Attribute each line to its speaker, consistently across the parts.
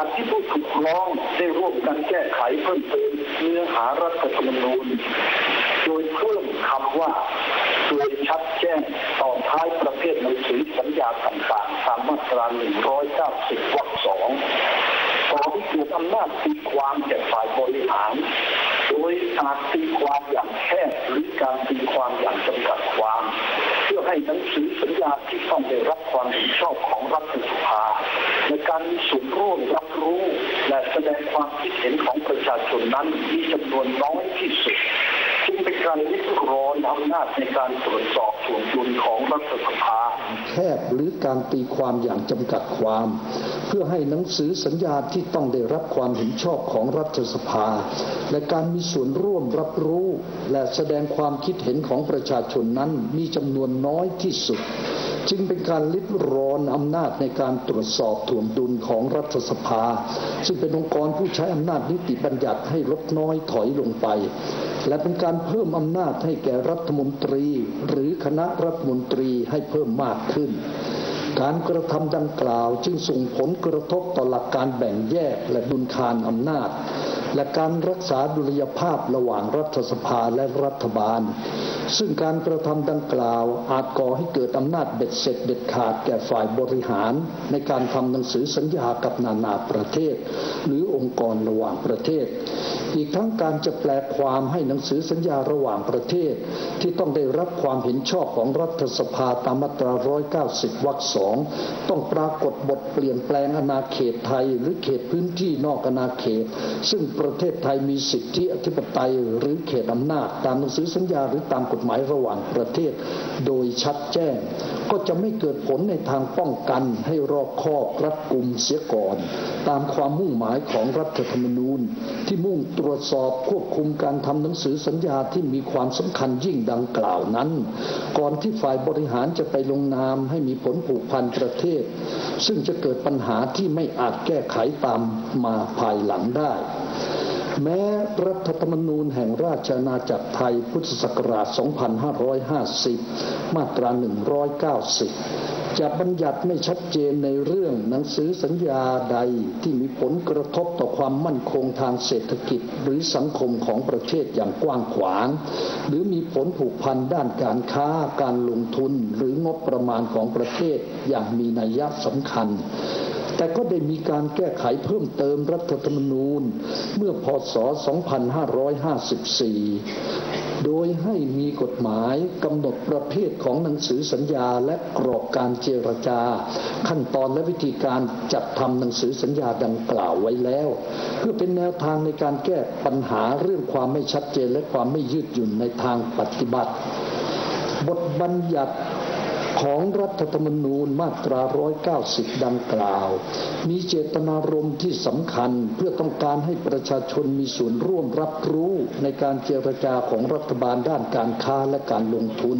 Speaker 1: การที่ผู้ถูกร้องได้ร่วมกันแก้ไขเพิ่มเติมเนื้อหารัฐธรรมนูญ โดยเพิ่มคำว่าโดยชัดแจ้งต่อท้ายประเภทหนังสือสัญญาต่างๆตามมาตรา 190 วรรคสองขอให้เกิดอำนาจตีความแก่ฝ่ายบริหาร โดยอาจตีความอย่างแคบหรือการตีความอย่างจำกัดความ ให้หนังสือสัญญาที่ต้องได้รับความเห็นชอบของรัฐสภาในการมีส่วนร่วมรับรู้ และแสดงความคิดเห็นของประชาชนนั้นมีจำนวนน้อยที่สุด เป็นการริดรอนอำนาจในการตรวจสอบส่วนยุนของรัฐสภา
Speaker 2: แคบหรือการตีความอย่างจำกัดความ เพื่อให้หนังสือสัญญาที่ต้องได้รับความเห็นชอบของรัฐสภา และการมีส่วนร่วมรับรู้ และแสดงความคิดเห็นของประชาชนนั้นมีจำนวนน้อยที่สุด จึงเป็นการลิดรอนอำนาจในการตรวจสอบถ่วงดุลของรัฐสภา ซึ่งเป็นองค์กรผู้ใช้อำนาจนิติบัญญัติให้ลดน้อยถอยลงไป และเป็นการเพิ่มอำนาจให้แก่รัฐมนตรี หรือคณะรัฐมนตรีให้เพิ่มมากขึ้น การกระทำดังกล่าวจึงส่งผลกระทบต่อหลักการแบ่งแยกและดุลคานอำนาจ และการรักษาดุลยภาพระหว่างรัฐสภาและรัฐบาล ซึ่งการกระทำดังกล่าวอาจก่อให้เกิดอำนาจเบ็ดเสร็จเด็ดขาดแก่ฝ่ายบริหาร ในการทำหนังสือสัญญากับนานาประเทศ หรือองค์กรระหว่างประเทศ อีกทั้งการจะแปลความให้หนังสือสัญญาระหว่างประเทศ ที่ต้องได้รับความเห็นชอบของรัฐสภาตามมาตรา 190 วรรคสองต้องปรากฏบทเปลี่ยนแปลงอาณาเขตไทย หรือเขตพื้นที่นอกอาณาเขต ซึ่งประเทศไทยมีสิทธิอธิปไตยหรือเขตอำนาจตามหนังสือสัญญาหรือตามกฎหมายระหว่างประเทศ โดยชัดแจ้ง ก็จะไม่เกิดผลในทางป้องกันให้รอบคอบรัดกุมเสียก่อน ตามความมุ่งหมายของรัฐธรรมนูญ ที่มุ่งตรวจสอบควบคุมการทำหนังสือสัญญาที่มีความสำคัญยิ่งดังกล่าวนั้น ก่อนที่ฝ่ายบริหารจะไปลงนามให้มีผลผูกพันประเทศ ซึ่งจะเกิดปัญหาที่ไม่อาจแก้ไขตามมาภายหลังได้ แม้รัฐธรรมนูญแห่งราชอาณาจักรไทยพุทธศักราช 2550 มาตรา 190 จะบัญญัติไม่ชัดเจนในเรื่องหนังสือสัญญาใดที่มีผลกระทบต่อความมั่นคงทางเศรษฐกิจหรือสังคมของประเทศอย่างกว้างขวาง หรือมีผลผูกพันด้านการค้าการลงทุนหรืองบประมาณของประเทศอย่างมีนัยสำคัญ แต่ก็ได้มีการแก้ไขเพิ่มเติมรัฐธรรมนูญ เมื่อพศ 2554 โดยให้มีกฎหมายกำหนดประเภทของหนังสือสัญญาและกรอบการเจรจา ขั้นตอนและวิธีการจัดทำหนังสือสัญญาดังกล่าวไว้แล้ว เพื่อเป็นแนวทางในการแก้ปัญหาเรื่องความไม่ชัดเจนและความไม่ยืดหยุ่นในทางปฏิบัติ บทบัญญัติ ของรัฐธรรมนูญมาตรา 190 ดังกล่าว มีเจตนารมณ์ที่สำคัญเพื่อต้องการให้ประชาชนมีส่วนร่วมรับรู้ในการเจรจาของรัฐบาลด้านการค้าและการลงทุน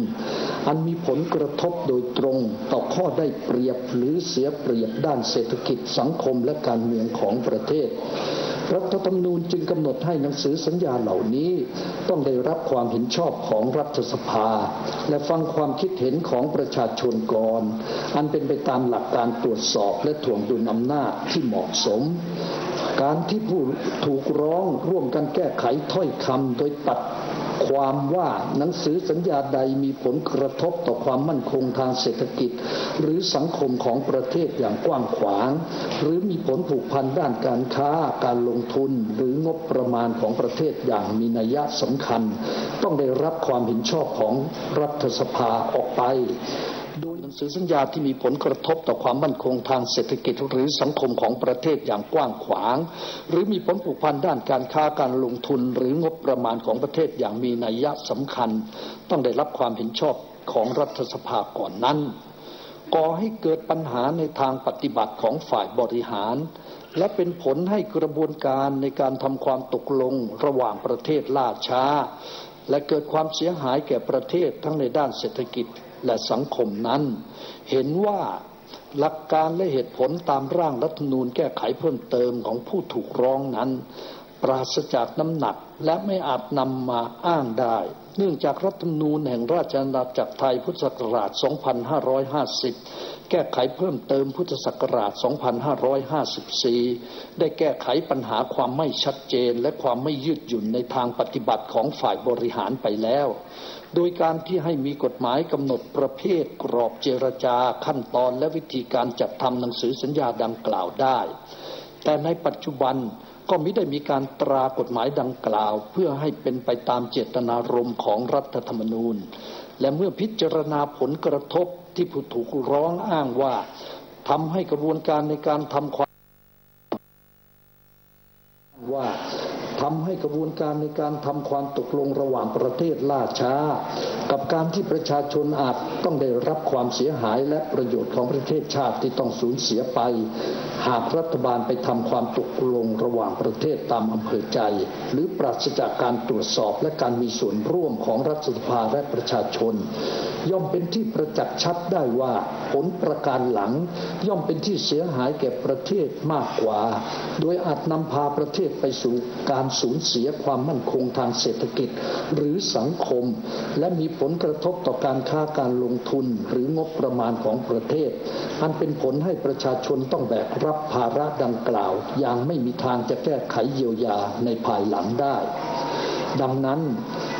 Speaker 2: อันมีผลกระทบโดยตรงต่อข้อได้เปรียบหรือเสียเปรียบด้านเศรษฐกิจสังคมและการเมืองของประเทศ รัฐธรรมนูญจึงกำหนดให้หนังสือสัญญาเหล่านี้ต้องได้รับความเห็นชอบของรัฐสภา และฟังความคิดเห็นของประชาชนก่อน อันเป็นไปตามหลักการตรวจสอบและถ่วงดุลอำนาจที่เหมาะสม การที่ผู้ถูกร้องร่วมกันแก้ไขถ้อยคำโดยตัด ความว่าหนังสือสัญญาใดมีผลกระทบต่อความมั่นคงทางเศรษฐกิจ หรือสังคมของประเทศอย่างกว้างขวาง หรือมีผลผูกพันด้านการค้าการลงทุนหรืองบประมาณของประเทศอย่างมีนัยสำคัญ ต้องได้รับความเห็นชอบของรัฐสภาออกไป หนังสือสัญญาที่มีผลกระทบต่อความมั่นคงทางเศรษฐกิจหรือสังคมของประเทศอย่างกว้างขวาง หรือมีผลผูกพันด้านการค้าการลงทุนหรืองบประมาณของประเทศอย่างมีนัยสำคัญ ต้องได้รับความเห็นชอบของรัฐสภาก่อนนั้น ก่อให้เกิดปัญหาในทางปฏิบัติของฝ่ายบริหาร และเป็นผลให้กระบวนการในการทำความตกลงระหว่างประเทศล่าช้า และเกิดความเสียหายแก่ประเทศทั้งในด้านเศรษฐกิจ และสังคมนั้น เห็นว่าหลักการและเหตุผลตามร่างรัฐธรรมนูญแก้ไขเพิ่มเติมของผู้ถูกร้องนั้น ปราศจากน้ำหนักและไม่อาจนำมาอ้างได้ เนื่องจากรัฐธรรมนูญแห่งราชอาณาจักรไทยพุทธศักราช 2550 แก้ไขเพิ่มเติมพุทธศักราช 2554 ได้แก้ไขปัญหาความไม่ชัดเจนและความไม่ยืดหยุ่นในทางปฏิบัติของฝ่ายบริหารไปแล้วโดยการที่ให้มีกฎหมายกำหนดประเภทกรอบเจรจาขั้นตอนและวิธีการจัดทำหนังสือสัญญาดังกล่าวได้ แต่ในปัจจุบัน ก็มิได้มีการตรากฎหมายดังกล่าว เพื่อให้เป็นไปตามเจตนารมณ์ของรัฐธรรมนูญ และเมื่อพิจารณาผลกระทบที่ผู้ถูกร้องอ้างว่าทำให้กระบวนการในการทำความว่าทำให้กระบวนการในการทำความตกลงระหว่างประเทศล่าช้า กับการที่ประชาชนอาจต้องได้รับความเสียหายและประโยชน์ของประเทศชาติที่ต้องสูญเสียไป หากรัฐบาลไปทำความตกลงระหว่างประเทศตามอำเภอใจ หรือปราศจากการตรวจสอบและการมีส่วนร่วมของรัฐสภาและประชาชน ย่อมเป็นที่ประจักษ์ชัดได้ว่าผลประการหลัง ย่อมเป็นที่เสียหายแก่ประเทศมากกว่า โดยอาจนำพาประเทศไปสู่การสูญเสียความมั่นคงทางเศรษฐกิจ หรือสังคม และมีผลกระทบต่อการค้าการลงทุนหรืองบประมาณของประเทศ อันเป็นผลให้ประชาชนต้องแบกรับภาระดังกล่าว อย่างไม่มีทางจะแก้ไขเยียวยาในภายหลังได้ ดังนั้น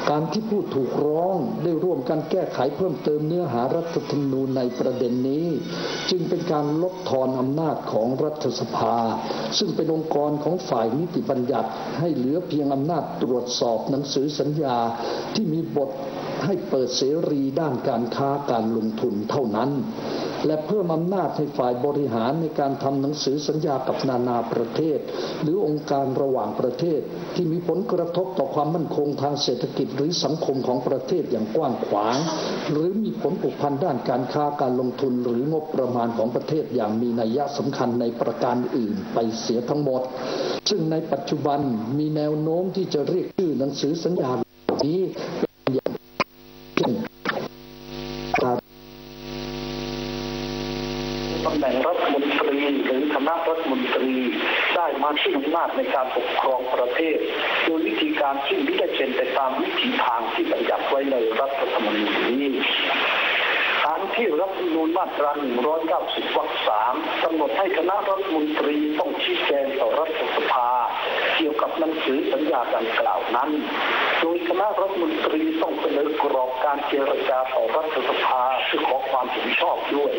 Speaker 2: การที่ผู้ถูกร้องได้ร่วมกันแก้ไขเพิ่มเติมเนื้อหารัฐธรรมนูญในประเด็นนี้ จึงเป็นการลดทอนอำนาจของรัฐสภา ซึ่งเป็นองค์กรของฝ่ายนิติบัญญัติให้เหลือเพียงอำนาจตรวจสอบหนังสือสัญญาที่มีบทให้เปิดเสรีด้านการค้าการลงทุนเท่านั้น และเพิ่มอำนาจให้ฝ่ายบริหารในการทำหนังสือสัญญากับนานาประเทศ หรือองค์การระหว่างประเทศ ที่มีผลกระทบต่อความมั่นคงทางเศรษฐกิจหรือสังคมของประเทศอย่างกว้างขวาง หรือมีผลผูกพันด้านการค้าการลงทุนหรืองบประมาณของประเทศอย่างมีนัยสำคัญในประการอื่นไปเสียทั้งหมด ซึ่งในปัจจุบันมีแนวโน้มที่จะเรียกชื่อหนังสือสัญญานี้เช่น
Speaker 1: ตำแหน่งรัฐมนตรีหรือคณะรัฐมนตรีได้ มาซึ่งอำนาจในการปกครองประเทศ โดยวิธีการซึ่งไม่ได้เป็นไปตามวิถีทางที่บัญญัติไว้ในรัฐธรรมนูญนี้ตาม ที่รัฐมนูญมาตรา190วรรคสามกำหนดให้คณะรัฐมนตรีต้องชี้แจงต่อรัฐสภา เกี่ยวกับหนังสือสัญญาดังกล่าวนั้น โดยคณะรัฐมนตรีต้องเสนอกรอบการเจรจาต่อรัฐสภาเพื่อขอความเห็นชอบด้วย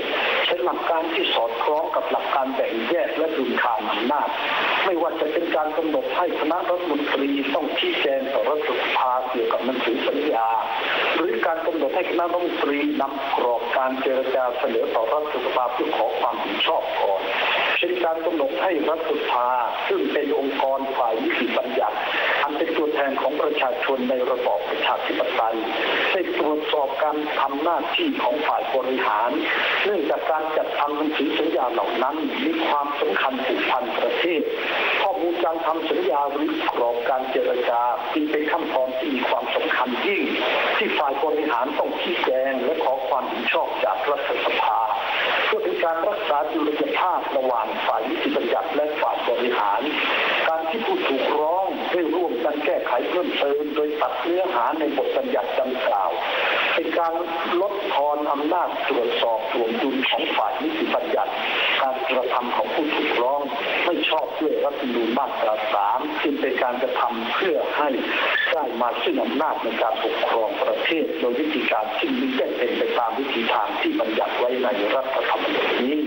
Speaker 1: เป็นหลักการที่สอดคล้องกับหลักการแบ่งแยกและดุลทานอำนาจไม่ว่าจะเป็นการกำหนดให้คณะรัฐมนตรีต้องชี้แจงต่อรัฐสภาเกี่ยวกับหนังสือสัญญา หรือการกำหนดให้คณะรัฐมนตรีนำกรอบการการเจรจาเสนอต่อรัฐสภาเพื่อขอความเห็นชอบก่อนเช่นการกำหนดให้รัฐสภาซึ่งเป็นองค์กรฝ่ายนิติบัญญัติ เป็นตัวแทนของประชาชนในระบอบประชาธิปไตยได้ตรวจสอบการทำหน้าที่ของฝ่ายบริหาร เนื่องจากการจัดทำหนังสือสัญญาเหล่านั้น มีความสำคัญผูกพันประเทศ ข้อมูลการทำสัญญาหรือกรอบการเจรจาจึงเป็นขั้นตอนที่มีความสำคัญยิ่ง ที่ฝ่ายบริหารต้องชี้แจงและขอความเห็นชอบจากรัฐสภาเพื่อเป็นการรักษาดุลยภาพระหว่างฝ่ายนิติบัญญัติและฝ่ายบริหาร การที่ผู้ถูกร้อง ได้ร่วมกันแก้ไขเพิ่มเติมโดยตัดเนื้อหาในบทบัญญัติดังกล่าวเป็นการลดทอนอำนาจตรวจสอบถวงดุลของฝ่ายนิติบัญญัติ การกระทำของผู้ถูกร้องไม่ชอบด้วยรัฐธรรมนูญมาตราสามจึงเป็นการกระทำเพื่อให้ได้มาซึ่งอำนาจในการปกครองประเทศ โดยวิธีการที่ม่ได้เป็นไปตามวิธีทางที่บัญญัติไว้ในรัฐธรรมนูญนี้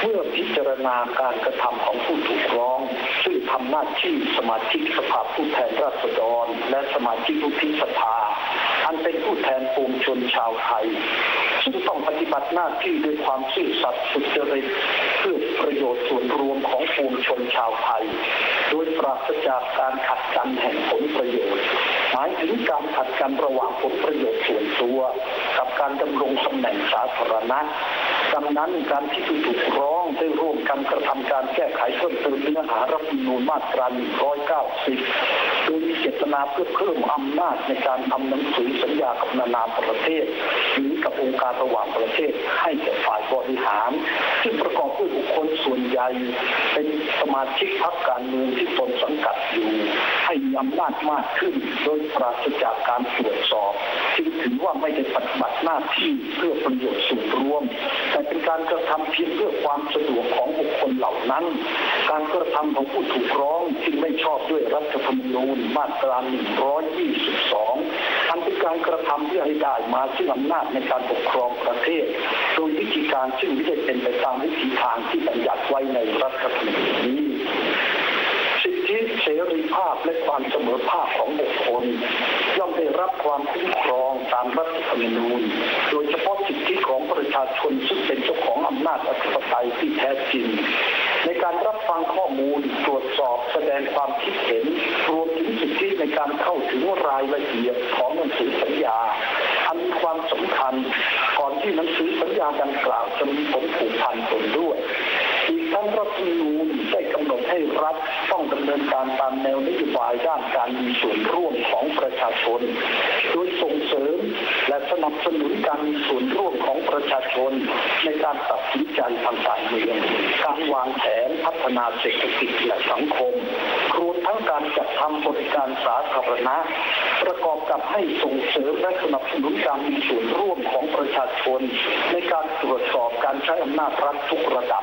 Speaker 1: เมื่อพิจารณาการกระทำของผู้ถูกร้อง ซึ่งทำหน้าที่สมาชิกสภาผู้แทนราษฎร และสมาชิกวุฒิสภา อันเป็นผู้แทนปวงชนชาวไทย ซึ่งต้องปฏิบัติหน้าที่ด้วยความซื่อสัตย์สุจริตเพื่อประโยชน์ส่วนรวมของปวงชนชาวไทย โดยปราศจากการขัดกันแห่งผลประโยชน์หมายถึงการขัดกันระหว่างผลประโยชน์ส่วนตัว กับการดำรงตำแหน่งสาธารณะ ดังนั้นการที่ผู้ถูกร้องได้ร่วมกันกระทำการแก้ไขเพิ่มเติมเนื้อหารัฐธรรมนูญมาตรา 190 โดยมีเจตนาเพื่อเพิ่มอำนาจในการทำหนังสือสัญญากับนานาประเทศ หรือกับองค์การระหว่างประเทศให้แก่ฝ่ายบริหารซึ่งประกอบด้วยบุคคลส่วนใหญ่เป็นสมาชิกพรรคการเมืองที่ตนสังกัดอยู่ ให้มีอำนาจมากขึ้น โดยปราศจากการตรวจสอบ จึงถือว่าไม่ได้ปฏิบัติหน้าที่เพื่อประโยชน์ส่วนรวม การกระทำเพียงเพื่อความสะดวกของบุคคลเหล่านั้น การกระทำของผู้ถูกร้องที่ไม่ชอบด้วยรัฐธรรมนูญมาตรา 122 อันเป็นการกระทำเพื่อให้ได้มาซึ่งอำนาจในการปกครองประเทศ โดยวิธีการซึ่งไม่ได้เป็นไปตามวิธีทางที่บัญญัติไว้ในรัฐธรรมนูญนี้ ธิเสรีภาพและความเสมอภาคของบุคคลย่อมได้รับความคุ้มครองตามรัฐธรรมนูญ โดยเฉพาะสิทธิของประชาชนซึ่งเป็นเจ้าของอำนาจอธิปไตยที่แท้จริง ในการรับฟังข้อมูลตรวจสอบแสดงความคิดเห็น รวมถึงสิทธิในการเข้าถึงรายละเอียดของหนังสือสัญญา อันมีความสำคัญ ก่อนที่หนังสือสัญญาดังกล่าวจะมีผลผูกพันตนด้วย รัฐธรรมนูญได้กำหนดให้รัฐต้องดำเนินการตามแนวนโยบายด้านการมีส่วนร่วมของประชาชน โดยส่งเสริมและสนับสนุนการมีส่วนร่วมของประชาชน ในการตัดสินใจทางการเมือง การวางแผนพัฒนาเศรษฐกิจและสังคมรวมทั้งการจัดทำบริการสาธารณะ ประกอบกับให้ส่งเสริมและสนับสนุนการมีส่วนร่วมของประชาชน ในการตรวจสอบการใช้อำนาจรัฐทุกระดับ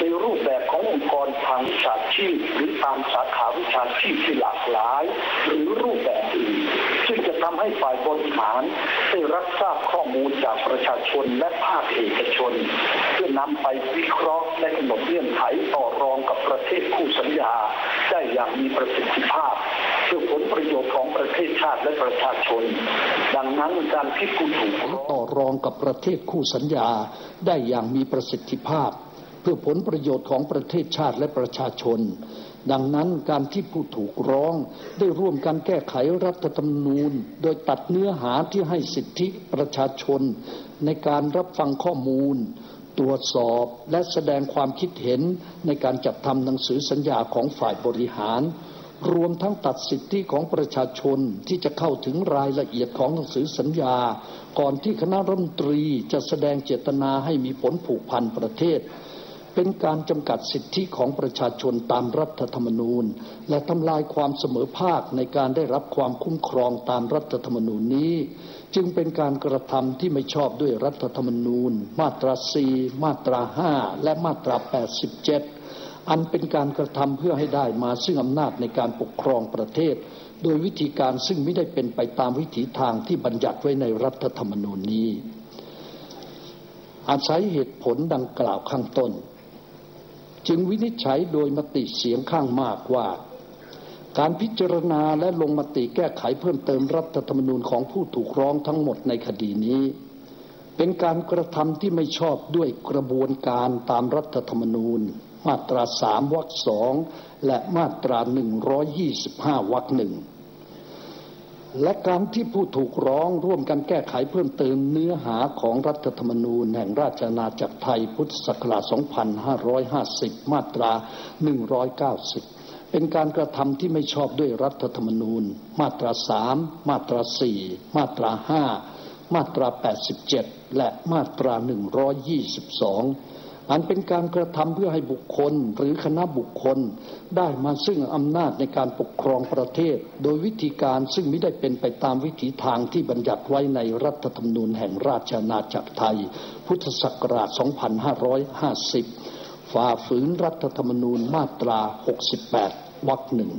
Speaker 1: ในรูปแบบขององค์กรทางวิชาชีพหรือตามสาขาวิชาชีพที่หลากหลาย หรือรูปแบบอื่นซึ่งจะทำให้ฝ่ายบริหารได้รับทราบข้อมูลจากประชาชนและภาคเอกชน เพื่อนำไปวิเคราะห์และกำหนดเงื่อนไขต่อรองกับประเทศคู่สัญญา ได้อย่างมีประสิทธิภาพเพื่อผลประโยชน์ของประเทศชาติและประชาชน ดังนั้นการที่ผู้ถูกร้อง
Speaker 2: ต่อรองกับประเทศคู่สัญญาได้อย่างมีประสิทธิภาพ เพื่อผลประโยชน์ของประเทศชาติและประชาชน ดังนั้นการที่ผู้ถูกร้องได้ร่วมกันแก้ไขรัฐธรรมนูญ โดยตัดเนื้อหาที่ให้สิทธิประชาชน ในการรับฟังข้อมูล ตรวจสอบและแสดงความคิดเห็นในการจัดทำหนังสือสัญญาของฝ่ายบริหารรวมทั้งตัดสิทธิของประชาชนที่จะเข้าถึงรายละเอียดของหนังสือสัญญา ก่อนที่คณะรัฐมนตรีจะแสดงเจตนาให้มีผลผูกพันประเทศ เป็นการจำกัดสิทธิของประชาชนตามรัฐธรรมนูญ และทำลายความเสมอภาคในการได้รับความคุ้มครองตามรัฐธรรมนูญนี้ จึงเป็นการกระทำที่ไม่ชอบด้วยรัฐธรรมนูญ มาตรา4มาตรา 5 และมาตรา 87 อันเป็นการกระทำเพื่อให้ได้มาซึ่งอำนาจในการปกครองประเทศ โดยวิธีการซึ่งไม่ได้เป็นไปตามวิถีทางที่บัญญัติไว้ในรัฐธรรมนูญนี้อาศัยเหตุผลดังกล่าวข้างต้น จึงวินิจฉัยโดยมติเสียงข้างมากว่า การพิจารณาและลงมติแก้ไขเพิ่มเติมรัฐธรรมนูญของผู้ถูกร้องทั้งหมดในคดีนี้ เป็นการกระทำที่ไม่ชอบด้วยกระบวนการตามรัฐธรรมนูญ มาตราสามวรรคสองและมาตราหนึ่งร้อยยี่สิบห้าวรรคหนึ่ง และการที่ผู้ถูกร้องร่วมกันแก้ไขเพิ่มเติมเนื้อหาของรัฐธรรมนูญแห่งราชอาณาจักรไทยพุทธศักราช 2550 มาตรา 190 เป็นการกระทำที่ไม่ชอบด้วยรัฐธรรมนูญ มาตรา 3 มาตรา 4 มาตรา 5 มาตรา 87 และมาตรา 122 อันเป็นการกระทำเพื่อให้บุคคลหรือคณะบุคคลได้มาซึ่งอำนาจในการปกครองประเทศ โดยวิธีการซึ่งไม่ได้เป็นไปตามวิถีทางที่บัญญัติไว้ในรัฐธรรมนูญแห่งราชอาณาจักรไทย พุทธศักราช 2550 ฝ่าฝืนรัฐธรรมนูญมาตรา 68 วรรคหนึ่ง